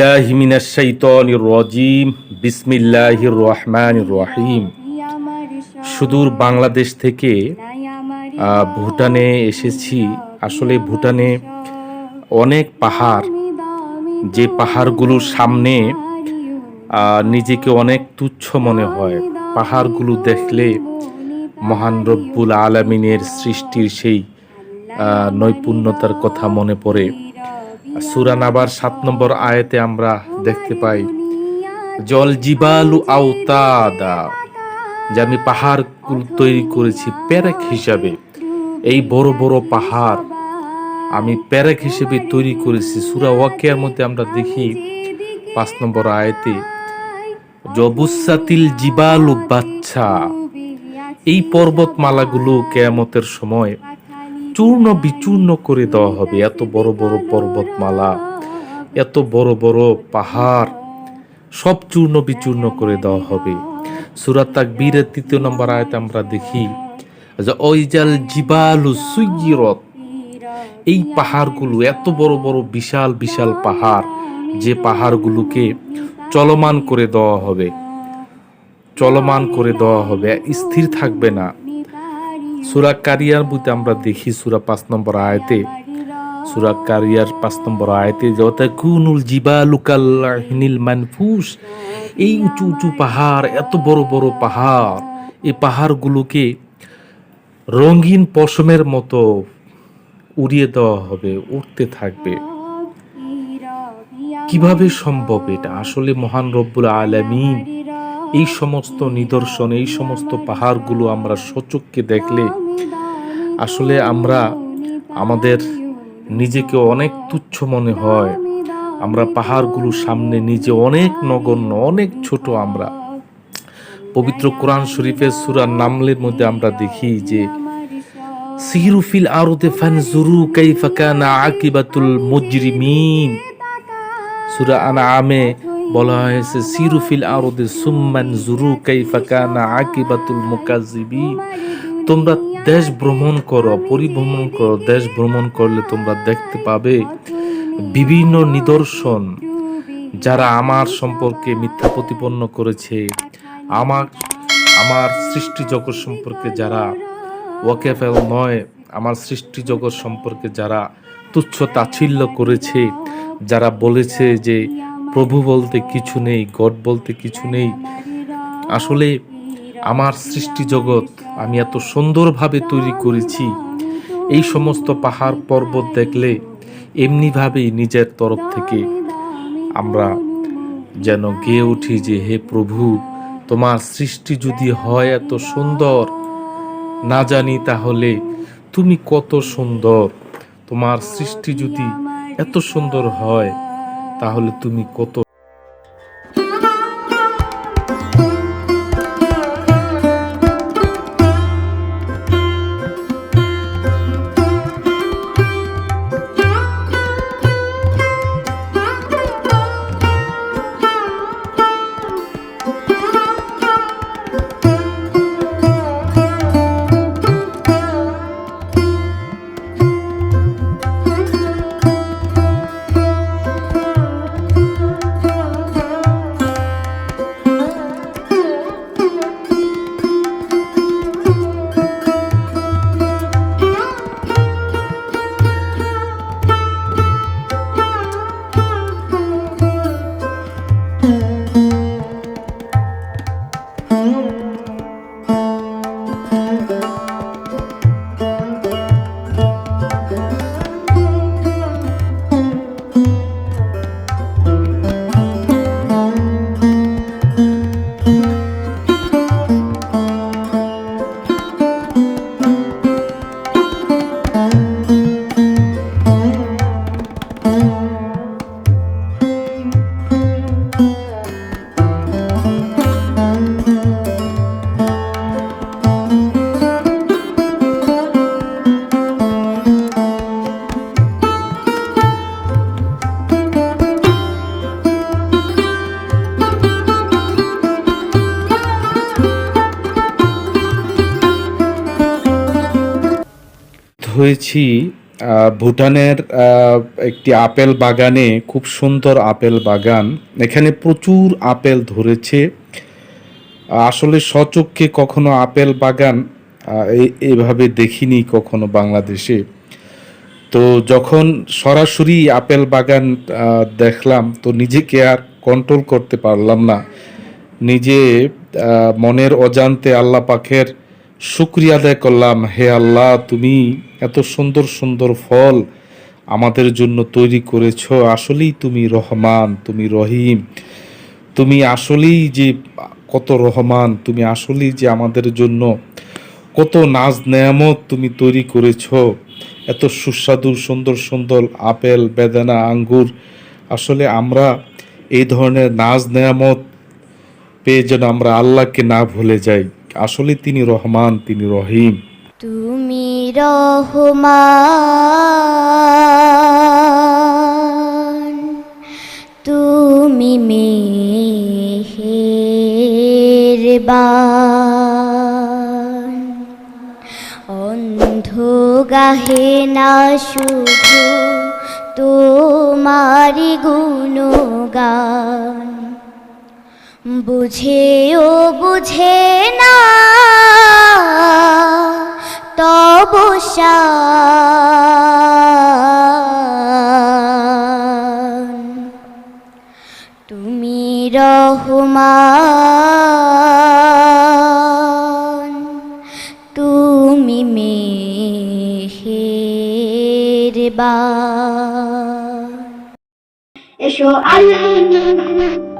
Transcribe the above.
রজিম রহমান রহিম সুদূর বাংলাদেশ থেকে ভুটানে এসেছি। আসলে ভুটানে অনেক পাহাড়। যে পাহাড়গুলোর সামনে নিজেকে অনেক তুচ্ছ মনে হয়। পাহাড়গুলো দেখলে মহান রব্বুল আলমিনের সৃষ্টির সেই নৈপুণ্যতার কথা মনে পড়ে। সুরান আবার সাত নম্বর আয়াতে আমরা দেখতে পাই, জল জিবালু আওতাদা, যে আমি পাহাড় তৈরি করেছি প্যারেক হিসাবে। এই বড় বড় পাহাড় আমি প্যারেক হিসেবে তৈরি করেছি। সুরা ওয়াকিয়ার মধ্যে আমরা দেখি পাঁচ নম্বর আয়াতে, জবুসাতিল জিবালু বাচ্চা, এই পর্বতমালাগুলো কেয়ামতের সময় চূর্ণ বিচূর্ণ করে দেওয়া হবে। এত বড় বড় পর্বতমালা, এত বড় বড় পাহাড়, সব চূর্ণ, বিচূর্ণ করে দেওয়া হবে। সুরাত তাকবীরের তৃতীয় নম্বর আয়তে আমরা দেখি, যে ওইজাল জিবালু সুইরত এই পাহাড়গুলো এত বড় বড়, বিশাল বিশাল পাহাড়, যে পাহাড়গুলোকে চলমান করে দেওয়া হবে। চলমান করে দেওয়া হবে, স্থির থাকবে না। সুরা কারিয়ার বইতে আমরা দেখি সুরা পাঁচ নম্বর আয়তে। সুরা কারিয়ার পাঁচ নম্বর আয়তে যত কুনুল জিবালুকাল মানফুস এই উঁচু উঁচু পাহাড়, এত বড় বড় পাহাড় এই পাহাড়গুলোকে রঙিন পশমের মতো উড়িয়ে দেওয়া হবে উঠতে থাকবে। কীভাবে সম্ভব এটা? আসলে মহান রব্বুল আলামিন এই সমস্ত নিদর্শন, এই সমস্ত পাহাড়গুলো আমরা সচককে দেখলে আসলে আমরা আমাদের নিজেকে অনেক তুচ্ছ মনে হয়। আমরা পাহাড়গুলোর সামনে নিজে অনেক নগণ্য, অনেক ছোট আমরা। পবিত্র কোরআন শরীফের সুরার নামলের মধ্যে আমরা দেখি যে সিরুফিল আরদে ফানজুরু কাইফা কানা আকিবাতুল মুজরিমিন। সুরা আনআমে বলা হয়েছে সিরুফিল আরদে সুম্মান জুরু কাইফা কানা আকিবাতুল মুকাজ্জিবিন তোমরা দেশ ভ্রমণ করো, পরিভ্রমণ করো, দেশ ভ্রমণ করলে তোমরা দেখতে পাবে বিভিন্ন নিদর্শন যারা আমার সম্পর্কে মিথ্যা প্রতিপন্ন করেছে। আমার আমার সৃষ্টি জগৎ সম্পর্কে যারা ওয়াকেফেল নয়, আমার সৃষ্টি জগৎ সম্পর্কে যারা তুচ্ছ তাচ্ছিল্য করেছে, যারা বলেছে যে প্রভু বলতে কিছু নেই, গড বলতে কিছু নেই। আসলে আমার সৃষ্টি জগৎ আমি এত সুন্দরভাবে তৈরি করেছি। এই সমস্ত পাহাড় পর্বত দেখলে এমনিভাবেই নিজের তরফ থেকে আমরা যেন গেয়ে উঠি যে, হে প্রভু, তোমার সৃষ্টি যদি হয় এত সুন্দর, না জানি তাহলে তুমি কত সুন্দর। তোমার সৃষ্টি যদি এত সুন্দর হয় তাহলে তুমি কত হয়েছি ভুটানের একটি আপেল বাগানে, খুব সুন্দর আপেল বাগান। এখানে প্রচুর আপেল ধরেছে। আসলে সচক্ষে কখনো আপেল বাগান এইভাবে দেখিনি কখনো বাংলাদেশে। তো যখন সরাসরি আপেল বাগান দেখলাম, তো নিজেকে আর কন্ট্রোল করতে পারলাম না। নিজে মনের অজান্তে আল্লাহ পাখের শুক্রিয়া আদায় করলাম। হে আল্লাহ, তুমি এত সুন্দর সুন্দর ফল আমাদের জন্য তৈরি করেছ। আসলেই তুমি রহমান, তুমি রহিম। তুমি আসলেই যে কত রহমান, তুমি আসলেই যে আমাদের জন্য কত নাজ নেয়ামত তুমি তৈরি করেছ। এত সুস্বাদু, সুন্দর সুন্দর আপেল, বেদানা, আঙ্গুর। আসলে আমরা এই ধরনের নাজ নেয়ামত পেয়ে যেন আমরা আল্লাহকে না ভুলে যাই। আসলে তিনি রহমান, তিনি রহিম। তুমি রহমান, তুমি মেহেরবান। অন্ধ গাহে না শুধু তোমারি গুণগান বুঝেও বুঝে না তব। তুমি রহমান তুমি মেহেরবান এসো আল্লাহ